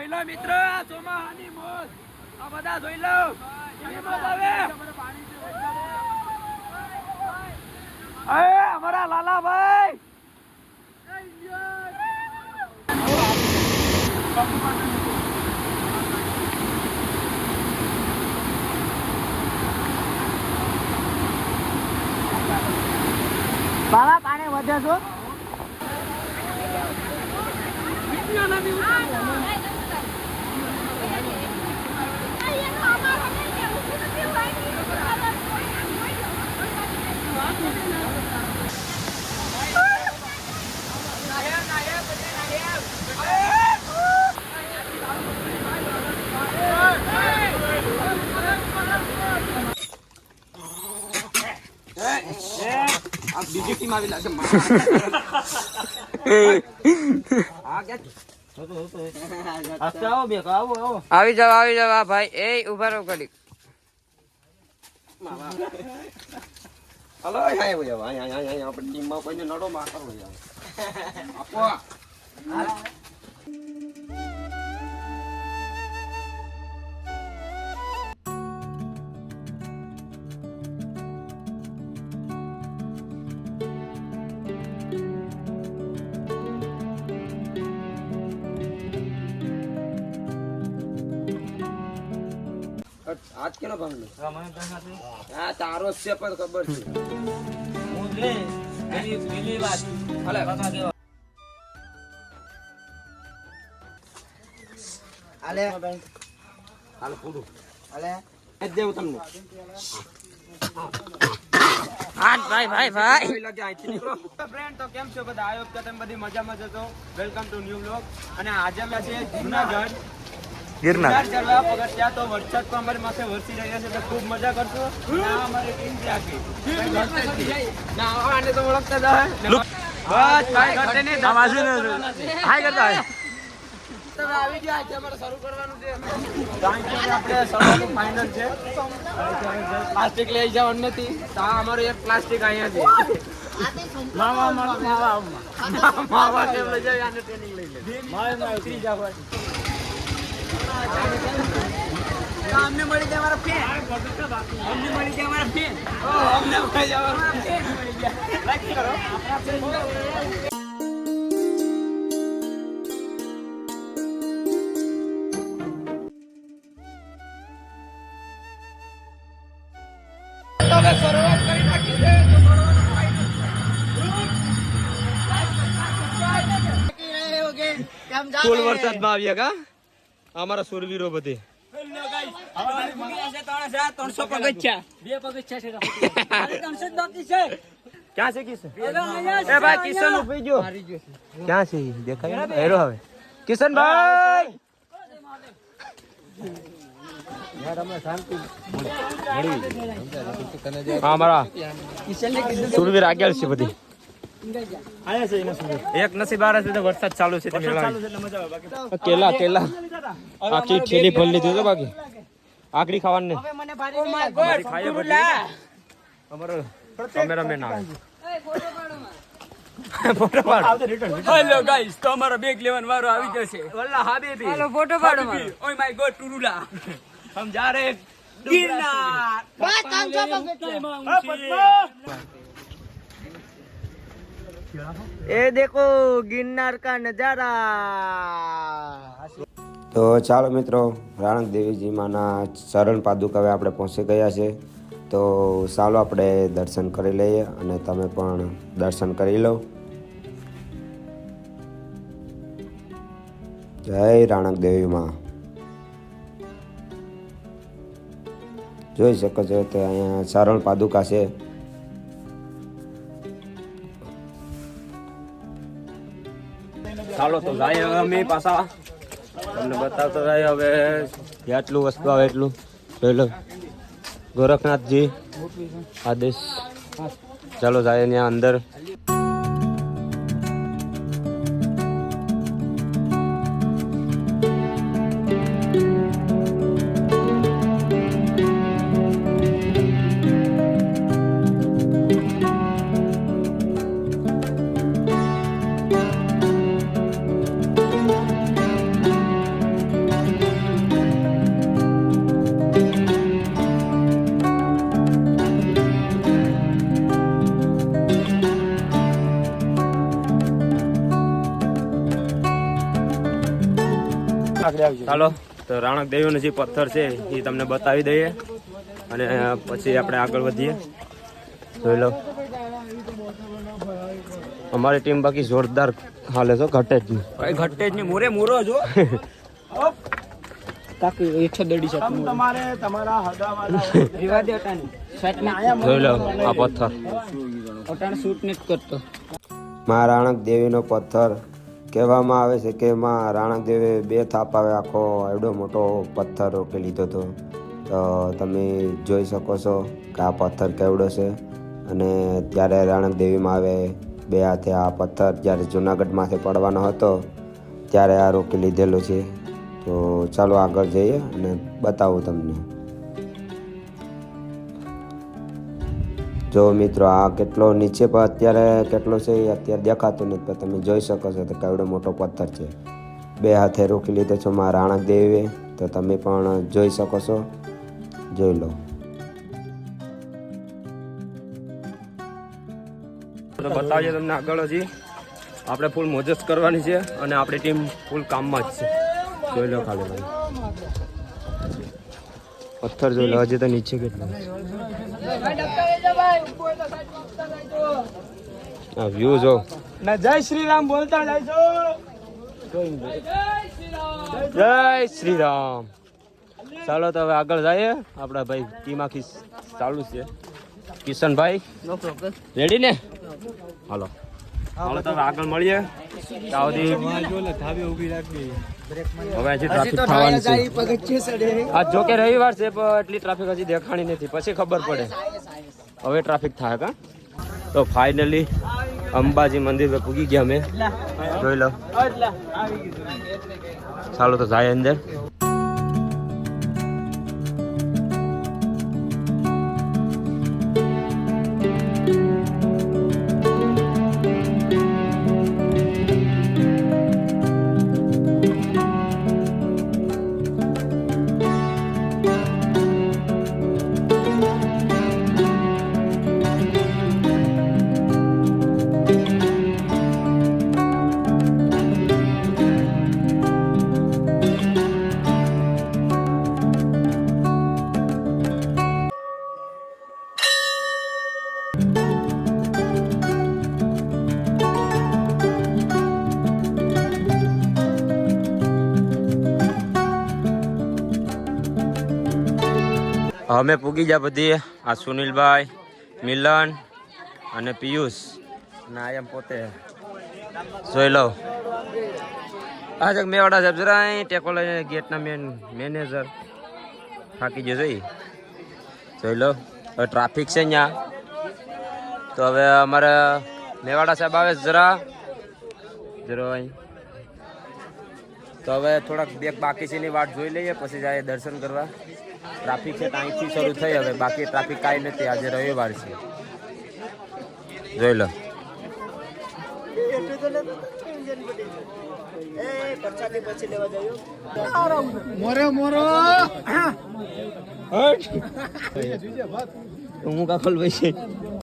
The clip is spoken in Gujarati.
જોઈ લો મિત્ર, આ ચોમાહાની મોજ. આ બધા જોઈ લો. અરે, અમારા લાલાભાઈ. બાબા પાણી વધે છો? આ બીજી ટીમ આવી લાગે આવી જાવ આવી જાવ આ ભાઈ. એ ઊભા રહો કરી હલો આપણે ટીમમાં કોઈને નડો માં કરો જાવ આપો. આજ કેનો ભાગ હા તારો છે પણ ખબર છે. હાલે. અલે હાલ. પૂરું. અલે જ દેવું તમને. આઠ ભાઈ ભાઈ ભાઈ. કોઈ લાગે અહીંથી નીકળો. ફ્રેન્ડ તો કેમ છો બધા? આયો કે તમે બધી મજામાં જ છો વેલકમ ટુ ન્યુ બ્લોગ અને આજે અમે છે જુનાગઢ. ગિરનાર પગથિયા તો વરસાદ તો અમારી માથે વરસી રહ્યા છે તો ખૂબ મજા કરશો અમારી ટીમ છે આખી ના આને તો ઓળખતા જ બસ ભાઈ ઘટે નહીં હાય કરતા તમે આવી ગયા છે અમારે શરૂ કરવાનું છે કારણ કે આપણે સવારનું ફાઇનલ છે પ્લાસ્ટિક લઈ જવાનું નથી તો અમારું એક પ્લાસ્ટિક અહીંયા છે માવા ટેમ લઈ જાય આને ટ્રેનિંગ લઈ લે ઉતરી જાવ અમને મળી જાય અમારા ફેન અમને મળી જાય અમારા ફેન અમને મળી જાય અમારા ફેન મળી ગયા લાઈક કરો તમે શરૂઆત કરી નાખી છે તો ફૂલ વરસાદમાં આવ્યા કા અમારા સુરવીરો બધે. ત્રણસો પગથિયા. બે પગથિયા છે ક્યાં છે? કિશન એ ભાઈ કિશન ઊભી ગયો ક્યાં છે દેખાય હેરો હવે. કિશન ભાઈ હા અમારા સુરવીર આગળ છે બધી. એક નસીબ આ છે તો વરસાદ ચાલુ છે. કેલા કેલા. આખી થેલી ભરી લીધું તો બાકી. આકડી ખાવાનું. નહીં અમારી ખાઈએ બધી. અમારો કેમેરામેન આવે. ફોટો પાડ હેલો ગાઈસ તો અમારો બેગ લેવાનો વારો આવી જશે વલ્લા હાબીબી હાલો ફોટો પાડો ઓય માય ગોડ ટુરુલા. હમ જા રહે ગિરનાર બસ ત્રણસો એ દેખો, ગિરનાર કા નજારા. તો ચાલો મિત્રો, રાણક દેવીજી માના શરણ પાદુકા હવે આપણે પહોંચી ગયા છે. તો ચાલો આપણે દર્શન કરી લઈએ અને તમે પણ દર્શન કરી લો. જય રાણક દેવી માં. જોઈ શકો છો તો અહીંયા શરણ પાદુકા છે. ચાલો તો જાય હવે અમે પાછા. તમને બતાવતો જાય હવે જેટલું વસ્તુ આવે એટલું. જોઈ લો. ગોરખનાથજી. આદેશ. ચાલો જાય ત્યાં અંદર. ચાલો તો રાણક દેવીનો જે પથ્થર છે એ તમને બતાવી દઈએ અને પછી આપણે આગળ વધીએ. જોઈ લો. અમારી ટીમ બાકી જોરદાર હાલે છે ઘટે જ નહીં. ભાઈ ઘટે જ નહીં. મોરે મોરો જો એકસો દડી છે. તમારે તમારા જોઈ લો આ પથ્થર. અટાણ શૂટ ને કરતો. માં રાણક દેવીનો પથ્થર કહેવામાં આવે છે કે એમાં રાણાદેવે બે થાપ આવે, આખો એવડો મોટો પથ્થર રોકી લીધો હતો. તો તમે જોઈ શકો છો કે આ પથ્થર કેવડો છે. અને ત્યારે રાણકદેવીમાં આવે બે હાથે આ પથ્થર જ્યારે જુનાગઢમાંથી પડવાનો હતો, ત્યારે આ રોકી લીધેલો છે. તો ચાલો આગળ જઈએ અને બતાવું તમને. જો મિત્રો આ કેટલો નીચે પણ અત્યારે કેટલો છે એ અત્યારે દેખાતું નથી પણ તમે જોઈ શકો છો તો કેવડો મોટો પથ્થર છે. બે હાથે રોકી લીધો છો મારા રાણક દેવીએ તો તમે પણ જોઈ શકો છો. જોઈ લો. તો બતાવીએ તમને આગળ હજી. આપણે ફૂલ મોજસ કરવાની છે અને આપણી ટીમ ફૂલ કામમાં જ છે. જોઈ લો ખાલી પથ્થર જોઈ લો હજી તો નીચે કેટલો આ વ્યૂ જો. ના જય શ્રી રામ બોલતા જાય જય શ્રી રામ ચાલો તો હવે આગળ જઈએ. આપણા ભાઈ ટીમ આખી ચાલુ છે. કિશનભાઈ રેડી ને? હાલો. હાલો તમે આગળ મળીએ. હવે હજી ટ્રાફિક થવાની છે. આજ જો કે રવિવાર છે પણ એટલી ટ્રાફિક હજી દેખાણી નથી. પછી ખબર પડે. હવે ટ્રાફિક થાય કા તો ફાઇનલી અંબાજી મંદિર પર પૂગી ગયા અમે. જોઈ લો. ચાલો તો જાય અંદર. અમે પૂગી ગયા બધી. આ સુનિલભાઈ, મિલન અને પિયુષ. અને આ એમ પોતે. જોઈ લો આ જગ મેવાડા સાહેબ, જરા ટેકો લઈને ગેટના મેન મેનેજર થાકી જશે જોઈ લો હવે ટ્રાફિક છે અહીંયા તો હવે અમારે મેવાડા સાહેબ આવે જરા. જરો અહીં. તો હવે થોડાક બેક બાકી છે એની વાટ જોઈ લઈએ, પછી જાય દર્શન કરવા. ટ્રાફિક છે અહીંથી શરૂ થઈ હવે. બાકી ટ્રાફિક કાંઈ નથી. આજે રવિવાર છે. જોઈ લો. હું કાકલ ભાઈ છે?